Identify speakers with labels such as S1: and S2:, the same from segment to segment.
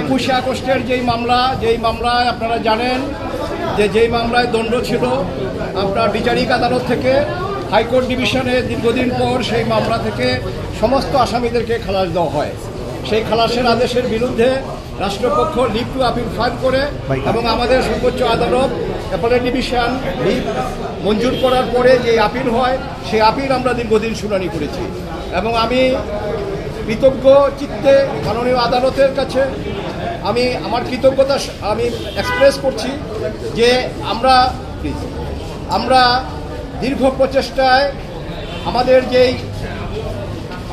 S1: একুশে আগস্টের যেই মামলা, যেই মামলায় আপনারা জানেন যে যেই মামলায় দণ্ড ছিল, আপনার বিচারিক আদালত থেকে হাইকোর্ট ডিভিশনে দীর্ঘদিন পর সেই মামলা থেকে সমস্ত আসামিদেরকে খালাস দেওয়া হয়। সেই খালাসের আদেশের বিরুদ্ধে রাষ্ট্রপক্ষ লিভ টু আপিল ফাইল করে এবং আমাদের সর্বোচ্চ আদালত অ্যাপেলেট ডিভিশন লিভ মঞ্জুর করার পরে যে আপিল হয়, সেই আপিল আমরা দীর্ঘদিন শুনানি করেছি। এবং আমি কৃতজ্ঞ চিত্তে মাননীয় আদালতের কাছে আমি আমার কৃতজ্ঞতা আমি এক্সপ্রেস করছি যে আমরা আমরা দীর্ঘ প্রচেষ্টায় আমাদের যেই,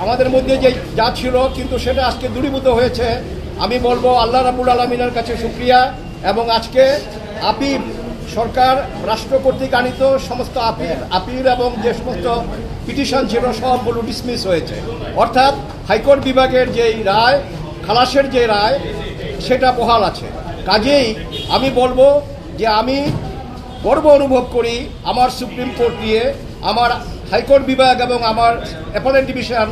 S1: আমাদের মধ্যে যে যা ছিল কিন্তু সেটা আজকে দূরীভূত হয়েছে। আমি বলব আল্লাহ রাবুল আলমিনের কাছে শুক্রিয়া এবং আজকে আপিল সরকার রাষ্ট্র কর্তৃক আনিত সমস্ত আপিল আপিল এবং যে সমস্ত পিটিশন ছিল সবগুলো ডিসমিস হয়েছে। অর্থাৎ হাইকোর্ট বিভাগের যেই রায়, খালাসের যে রায় সেটা বহাল আছে। কাজেই আমি বলব যে আমি গর্ব অনুভব করি আমার সুপ্রিম কোর্ট নিয়ে, আমার হাইকোর্ট বিভাগ এবং আমার অ্যাপেলেট ডিভিশন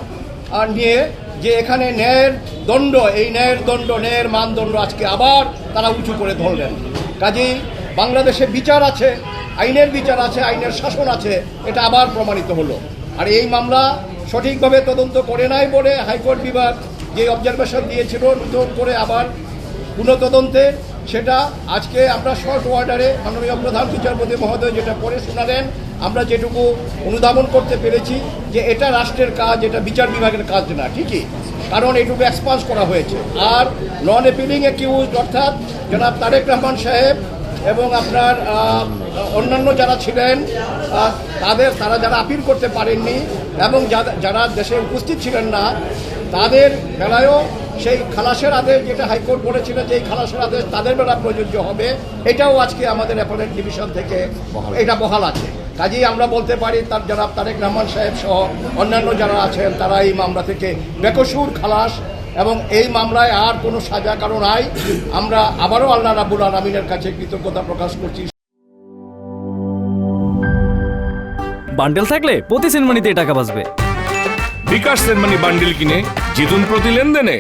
S1: নিয়ে যে এখানে ন্যায়ের দণ্ড, এই ন্যায়ের দণ্ড, ন্যায়ের মানদণ্ড আজকে আবার তারা উঁচু করে ধরলেন। কাজেই বাংলাদেশে বিচার আছে, আইনের বিচার আছে, আইনের শাসন আছে, এটা আবার প্রমাণিত হলো। আর এই মামলা সঠিকভাবে তদন্ত করে নাই বলে হাইকোর্ট বিভাগ যে অবজারভেশন দিয়েছিল নতুন করে আবার পুনঃতদন্তের সেটা আজকে আমরা শর্ট অর্ডারে মাননীয় প্রধান বিচারপতি মহোদয় যেটা পড়ে শোনালেন, আমরা যেটুকু অনুধাবন করতে পেরেছি যে এটা রাষ্ট্রের কাজ, এটা বিচার বিভাগের কাজ না, ঠিকই? কারণ এটুকু এক্সপান্স করা হয়েছে। আর নন অ্যাপিলিং অ্যাকিউজ অর্থাৎ জনাব তারেক রহমান সাহেব এবং আপনার অন্যান্য যারা ছিলেন তাদের, তারা যারা আপিল করতে পারেননি এবং যারা দেশে উপস্থিত ছিলেন না, তাদের বেলায়ও সেই খালাসের আদেশ যেটা হাইকোর্ট বলেছিল যে এই খালাসের আদেশ তাদের বেলা প্রযোজ্য হবে এটাও আজকে আমাদের অ্যাপেলেট ডিভিশন থেকে এটা বহাল আছে। কাজেই আমরা বলতে পারি তার যারা তারেক রহমান সাহেব সহ অন্যান্য যারা আছেন তারা এই মামলা থেকে বেকসুর খালাস এবং এই মামলায় আর কোনো সাজা কারণ নাই। আমরা আবারও আল্লাহ রাবুল আলমিনের কাছে কৃতজ্ঞতা প্রকাশ করছি।
S2: বান্ডেল থাকলে প্রতি সেনমানিতে টাকা বাঁচবে।
S3: বিকাশ সেনমানি বান্ডিল কিনে জিতুন প্রতি লেনদেনে।